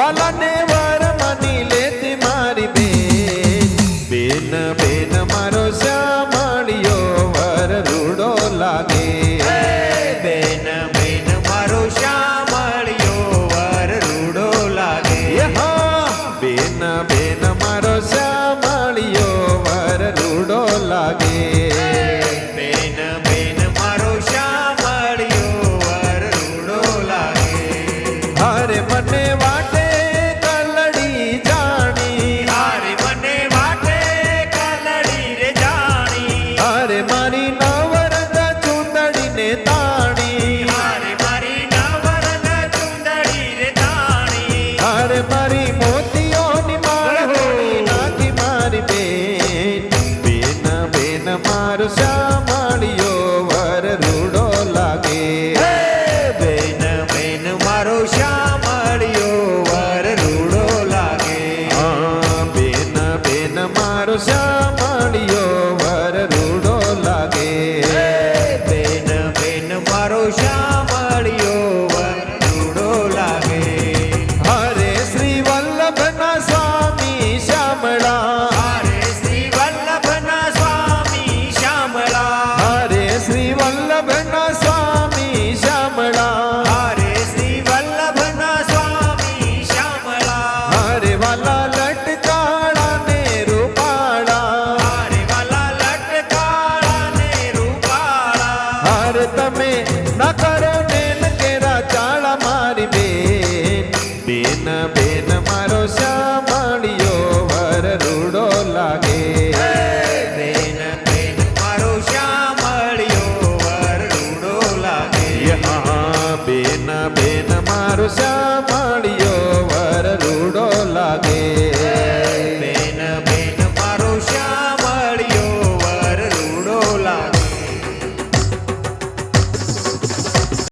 Valande shout. ના બેન કેરા ચાળા મારી બેન. બેન બેન, મારો શ્યામળિયો વર રૂડો લાગે. બેન બેન, મારો શ્યામળિયો વર રૂડો લાગે. હા, બેન બેન, મારો શ્યામ